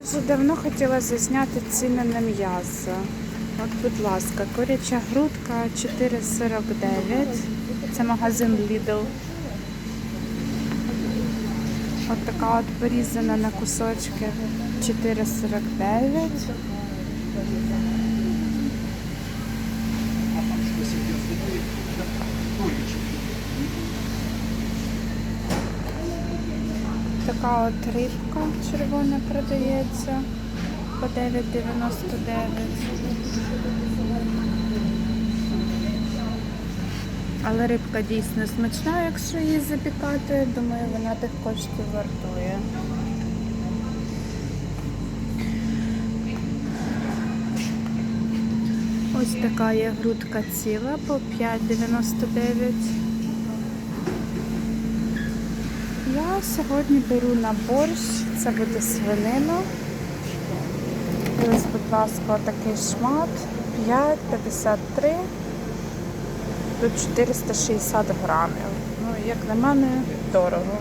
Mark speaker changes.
Speaker 1: Вже давно хотіла зазняти ціни на м'ясо. От, будь ласка, куряча грудка 4,49. Це магазин Lidl. От така от порізана на кусочки 4,49. Така от рибка червона продається по 9,99. Але рибка дійсно смачна, якщо її запікати. Думаю, вона тих коштів вартує. Ось така є грудка ціла по 5,99. Сьогодні беру на борщ, це буде свинина. Ось, будь ласка, такий шмат 5,53. до 460 грамів. Ну, як на мене, дорого.